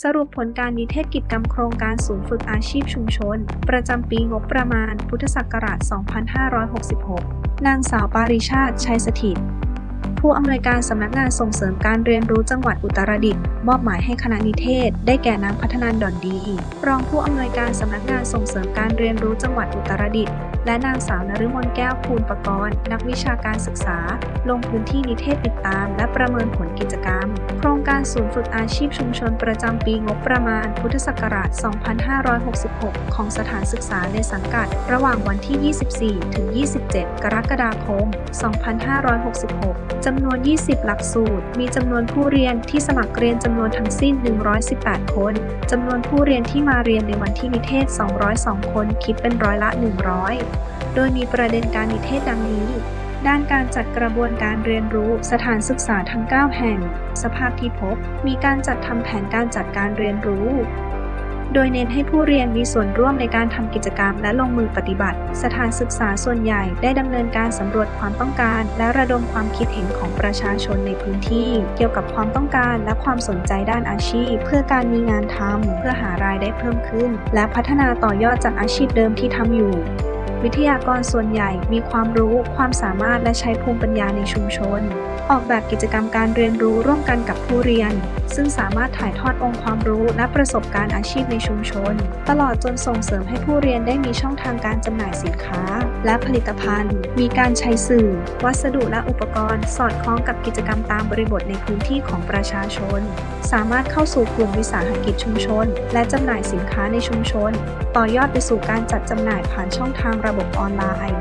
สรุปผลการนิเทศกิจกรรมโครงการศูนย์ฝึกอาชีพชุมชน ประจำปีงบประมาณ พุทธศักราช 2566 นางสาวปาริชาติ ชัยสถิต ผู้อำนวยการสำนักงานส่งเสริมการเรียนรู้จังหวัดอุตรดิตถ์มอบหมายให้คณะนิเทศ ได้แก่นางพัฒนานดอนดี รองผู้อำนวยการสำนักงานส่งเสริมการเรียนรู้จังหวัดอุตรดิตถ์และนางสาวนฤมลแก้วภูลประกรณ์นักวิชาการศึกษา ลงพื้นที่นิเทศติดตาม และประเมินผลกิจกรรม โครงการศูนย์ฝึกอาชีพชุมชนประจำปีงบประมาณ พุทธศักราช 2566 ของสถานศึกษาในสังกัด ระหว่างวันที่ 24 ถึง 27 กรกฎาคม 2566จำนวน 20 หลักสูตร มีจำนวนผู้เรียนที่สมัครเรียนจำนวนทั้งสิ้น 118 คน จำนวนผู้เรียนที่มาเรียนในวันที่นิเทศ 202 คน คิดเป็นร้อยละ 100 โดยมีประเด็นการนิเทศดังนี้ ด้านการจัดกระบวนการเรียนรู้สถานศึกษาทั้ง 9 แห่ง สภาพที่พบ มีการจัดทำแผนการจัดการเรียนรู้ โดยเน้นให้ผู้เรียนมีส่วนร่วมในการทำกิจกรรมและลงมือปฏิบัติ สถานศึกษาส่วนใหญ่ได้ดำเนินการสำรวจความต้องการ และระดมความคิดเห็นของประชาชนในพื้นที่ เกี่ยวกับความต้องการและความสนใจด้านอาชีพ เพื่อการมีงานทำเพื่อหารายได้เพิ่มขึ้น และพัฒนาต่อยอดจากอาชีพเดิมที่ทำอยู่ วิทยากรส่วนใหญ่มีความรู้ความสามารถและใช้ภูมิปัญญาในชุมชน ออกแบบกิจกรรมการเรียนรู้ร่วมกันกับผู้เรียน ซึ่งสามารถถ่ายทอดองค์ความรู้และประสบการณ์อาชีพในชุมชน ตลอดจนส่งเสริมให้ผู้เรียนได้มีช่องทางการจำหน่ายสินค้า และผลิตภัณฑ์ มีการใช้สื่อ วัสดุและอุปกรณ์ สอดคล้องกับกิจกรรมตามบริบทในพื้นที่ของประชาชน สามารถเข้าสู่กลุ่มวิสาหกิจชุมชน และจำหน่ายสินค้าในชุมชน ต่อยอดไปสู่การจัดจำหน่ายผ่านช่องทางระบบออนไลน์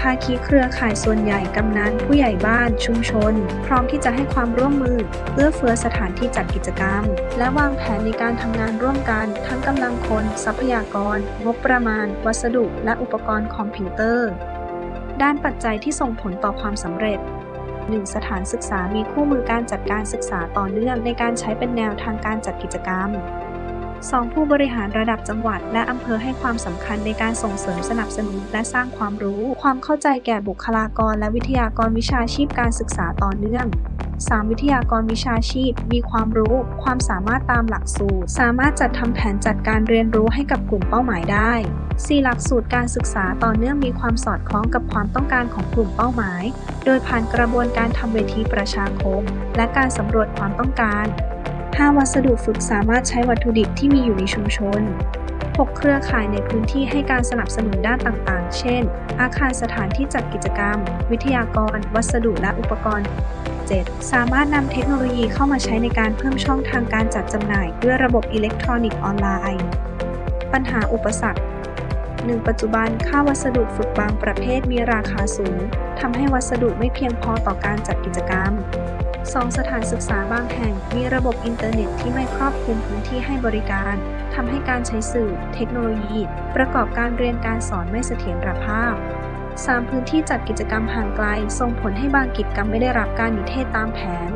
ภาคีเครือข่ายส่วนใหญ่กำนันผู้ใหญ่บ้านชุมชน พร้อมที่จะให้ความร่วมมือเอื้อเฟื้อสถานที่จัดกิจกรรม และวางแผนในการทำงานร่วมกันทั้งกำลังคน ทรัพยากร งบประมาณ วัสดุ และอุปกรณ์คอมพิวเตอร์ ด้านปัจจัยที่ส่งผลต่อความสำเร็จ 1. สถานศึกษามีคู่มือการจัดการศึกษาต่อเนื่องในการใช้เป็นแนวทางการจัดกิจกรรม 2. ผู้บริหารระดับจังหวัด และอำเภอให้ความสำคัญในการส่งเสริมสนับสนุน และสร้างความรู้ ความเข้าใจแก่บุคลากร และวิทยากรวิชาชีพการศึกษาต่อเนื่อง 3. วิทยากรวิชาชีพ มีความรู้ ความสามารถตามหลักสูตร สามารถจัดทำแผนจัดการเรียนรู้ให้กับกลุ่มเป้าหมายได้ 4. หลักสูตรการศึกษาต่อเนื่องมีความสอดคล้องกับความต้องการของกลุ่มเป้าหมาย โดยผ่านกระบวนการทำเวทีประชาคม และการสำรวจความต้องการ 5. วัสดุฝึกสามารถใช้วัตถุดิบที่มีอยู่ในชุมชน 6. เครือข่ายในพื้นที่ให้การสนับสนุนด้านต่างๆ เช่น อาคารสถานที่จัดกิจกรรม วิทยากร วัสดุและอุปกรณ์ 7. สามารถนำเทคโนโลยีเข้ามาใช้ในการเพิ่มช่องทางการจัดจำหน่ายด้วยระบบอิเล็กทรอนิกส์ออนไลน์ ปัญหาอุปสรรค 1. ปัจจุบันค่าวัสดุฝึกบางประเภทมีราคาสูงทำให้วัสดุไม่เพียงพอต่อการจัดกิจกรรม 2. สถานศึกษาบางแห่งมีระบบอินเทอร์เน็ตที่ไม่ครอบคลุมพื้นที่ให้บริการทำให้การใช้สื่อ เทคโนโลยี ประกอบการเรียนการสอนไม่เสถียรภาพ 3. พื้นที่จัดกิจกรรมห่างไกล ส่งผลให้บางกิจกรรมไม่ได้รับการนิเทศตามแผน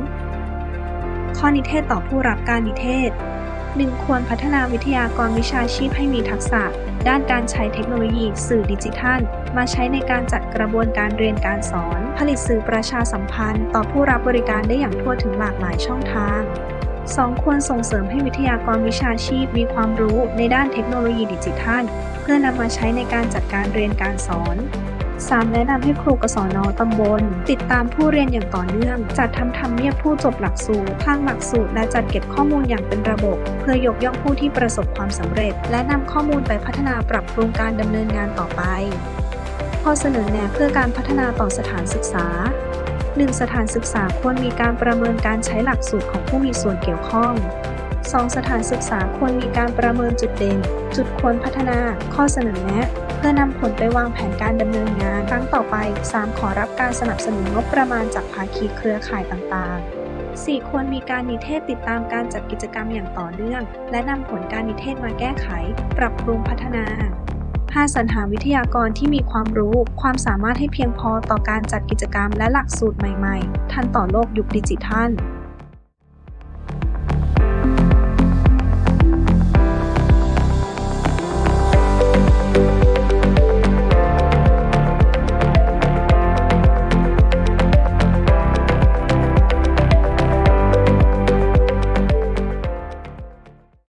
ข้อนิเทศต่อผู้รับการนิเทศ 1. ควรพัฒนาวิทยากรวิชาชีพให้มีทักษะ ด้านการใช้เทคโนโลยีสื่อดิจิทัล มาใช้ในการจัดกระบวนการเรียนการสอน ผลิตสื่อประชาสัมพันธ์ ต่อผู้รับบริการได้อย่างทั่วถึงหลากหลายช่องทาง 2. ควรส่งเสริมให้วิทยากรวิชาชีพมีความรู้ในด้านเทคโนโลยีดิจิทัล เพื่อนำมาใช้ในการจัดการเรียนการสอน 3. แนะนำให้ครูกศนตำบล ติดตามผู้เรียนอย่างต่อเนื่อง จัดทำทำเนียบผู้จบหลักสูตรพังหลักสูตร และจัดเก็บข้อมูลอย่างเป็นระบบ เพื่อยกย่องผู้ที่ประสบความสำเร็จ และนำข้อมูลไปพัฒนาปรับปรุงการดำเนินงานต่อไป ข้อเสนอแนะเพื่อการพัฒนาต่อสถานศึกษา 1. สถานศึกษาควรมีการประเมินการใช้หลักสูตรของผู้มีส่วนเกี่ยวข้อง 2. สถานศึกษาควรมีการประเมินจุดเด่น จุดควรพัฒนา ข้อเสนอแนะ เพื่อนำผลไปวางแผนการดำเนินงานครั้งต่อไป 3. ขอรับการสนับสนุนงบประมาณจากภาคีเครือข่ายต่างๆ 4. ควรมีการนิเทศติดตามการจัดกิจกรรมอย่างต่อเนื่อง และนำผลการนิเทศมาแก้ไข ปรับปรุงพัฒนา 5. สรรหาวิทยากรที่มีความรู้ ความสามารถให้เพียงพอต่อการจัดกิจกรรมและหลักสูตรใหม่ๆ ทันต่อโลกยุคดิจิทัล